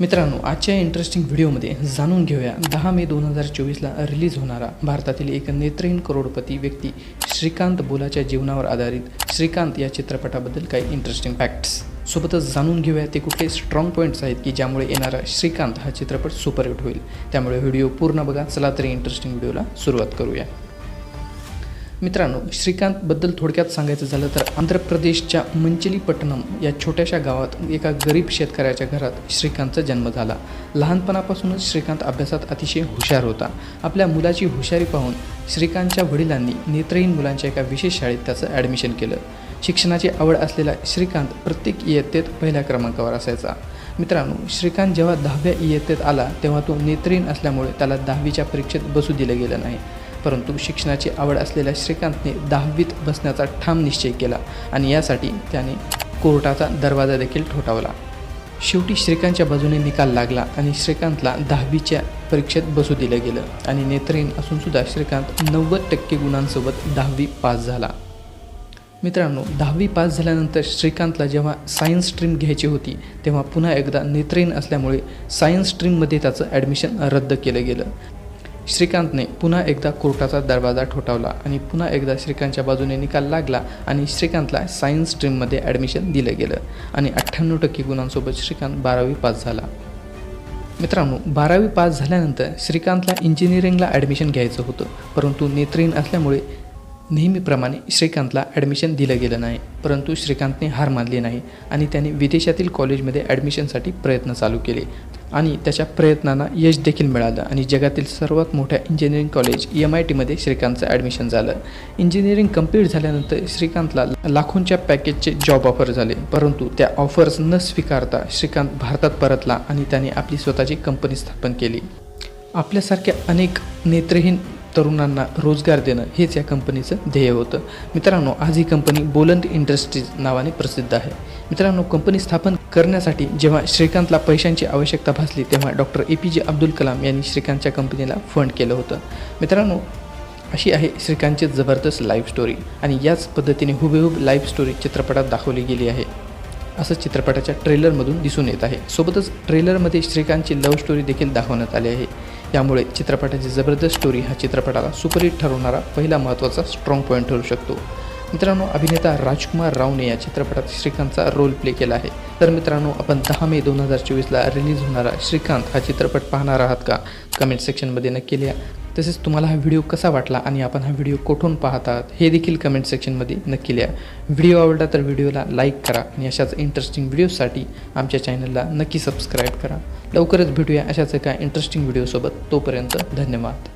मित्रांनो आजच्या इंटरेस्टिंग व्हिडिओमध्ये जाणून घेऊया. दहा मे दोन हजार चोवीसला रिलीज होणारा भारतातील एक नेत्रहीन करोडपती व्यक्ती श्रीकांत बोलाच्या जीवनावर आधारित श्रीकांत या चित्रपटाबद्दल काही इंटरेस्टिंग फॅक्ट्स सोबतच जाणून घेऊया ते कुठले स्ट्रॉंग पॉईंट्स आहेत की ज्यामुळे येणारा श्रीकांत हा चित्रपट सुपरहिट होईल. त्यामुळे व्हिडिओ पूर्ण बघा. चला तरी इंटरेस्टिंग व्हिडिओला सुरुवात करूया. मित्रांनो श्रीकांतबद्दल थोडक्यात सांगायचं झालं तर आंध्र प्रदेशच्या मंचलीपट्टणम या छोट्याशा गावात एका गरीब शेतकऱ्याच्या घरात श्रीकांतचा जन्म झाला. लहानपणापासूनच श्रीकांत अभ्यासात अतिशय हुशार होता. आपल्या मुलाची हुशारी पाहून श्रीकांतच्या वडिलांनी नेत्रहीन मुलांच्या एका विशेष शाळेत त्याचं ॲडमिशन केलं. शिक्षणाची आवड असलेला श्रीकांत प्रत्येक इयत्तेत पहिल्या क्रमांकावर असायचा. मित्रांनो श्रीकांत जेव्हा दहाव्या इयत्तेत आला तेव्हा तो नेत्रहीन असल्यामुळे त्याला दहावीच्या परीक्षेत बसू दिलं गेलं नाही. परंतु शिक्षणाची आवड असलेल्या श्रीकांतने दहावीत बसण्याचा ठाम निश्चय केला आणि यासाठी त्याने कोर्टाचा दरवाजा देखील ठोठावला. शेवटी श्रीकांतच्या बाजूने निकाल लागला आणि श्रीकांतला दहावीच्या परीक्षेत बसू दिलं गेलं आणि नेत्रहीन असूनसुद्धा श्रीकांत नव्वद टक्के गुणांसोबत दहावी पास झाला. मित्रांनो दहावी पास झाल्यानंतर श्रीकांतला जेव्हा सायन्स स्ट्रीम घ्यायची होती तेव्हा पुन्हा एकदा नेत्रहीन असल्यामुळे सायन्स स्ट्रीममध्ये त्याचं ॲडमिशन रद्द केलं गेलं. श्रीकांतने पुन्हा एकदा कोर्टाचा दरवाजा ठोठावला आणि पुन्हा एकदा श्रीकांतच्या बाजूने निकाल लागला आणि श्रीकांतला सायन्स स्ट्रीममध्ये ॲडमिशन दिलं गेलं आणि अठ्ठ्याण्णव टक्के गुणांसोबत श्रीकांत बारावी पास झाला. मित्रांनो बारावी पास झाल्यानंतर श्रीकांतला इंजिनिअरिंगला ॲडमिशन घ्यायचं होतं परंतु नेत्रहीन असल्यामुळे नेहमीप्रमाणे श्रीकांतला ॲडमिशन दिलं गेलं नाही परंतु श्रीकांतने हार मानली नाही आणि त्याने विदेशातील कॉलेजमध्ये ॲडमिशनसाठी प्रयत्न चालू केले. आणि त्याच्या प्रयत्नांना यश देखील मिळालं आणि जगातील सर्वात मोठ्या इंजिनिअरिंग कॉलेज एम आय टीमध्ये श्रीकांतचं ॲडमिशन झालं. इंजिनिअरिंग कंप्लीट झाल्यानंतर श्रीकांतला लाखोंच्या पॅकेजचे जॉब ऑफर झाले. परंतु त्या ऑफर्स न स्वीकारता श्रीकांत भारतात परतला आणि त्याने आपली स्वतःची कंपनी स्थापन केली. आपल्यासारख्या अनेक नेत्रहीन तरुणांना रोजगार देणं हेच या कंपनीचं ध्येय होतं. मित्रांनो आज ही कंपनी बोलंद इंडस्ट्रीज नावाने प्रसिद्ध आहे. मित्रांनो कंपनी स्थापन करण्यासाठी जेव्हा श्रीकांतला पैशांची आवश्यकता भासली तेव्हा डॉक्टर ए पी जे अब्दुल कलाम यांनी श्रीकांतच्या कंपनीला फंड केलं होतं. मित्रांनो अशी आहे श्रीकांतची जबरदस्त लाईफ स्टोरी आणि याच पद्धतीने हुबेहूब लाईफ स्टोरी चित्रपटात दाखवली गेली आहे. असं चित्रपटाच्या ट्रेलरमधून दिसून येत आहे. सोबतच ट्रेलरमध्ये श्रीकांतची लव्ह स्टोरी देखील दाखवण्यात आली आहे. यामुळे चित्रपटाची जबरदस्त स्टोरी हा चित्रपटाला सुपरहिट ठरवणारा पहिला महत्त्वाचा स्ट्रॉंग पॉईंट ठरू शकतो. मित्रांनो अभिनेता राजकुमार रावने या चित्रपटात श्रीकांतचा रोल प्ले केला आहे. तर मित्रांनो आपण दहा मे दोन हजार चोवीसला रिलीज होणारा श्रीकांत हा चित्रपट पाहणार आहात का? कमेंट सेक्शनमध्ये नक्की लिहा. तसेच तुम्हाला हा व्हिडिओ कसा वाटला आणि आपण हा व्हिडिओ कुठून पाहतात हे देखील कमेंट सेक्शनमध्ये नक्की लिहा. व्हिडिओ आवडला तर व्हिडिओला लाईक करा आणि अशाच इंटरेस्टिंग व्हिडिओसाठी आमच्या चॅनलला नक्की सबस्क्राईब करा. लवकरच भेटूया अशाच एका इंटरेस्टिंग व्हिडिओसोबत तोपर्यंत धन्यवाद.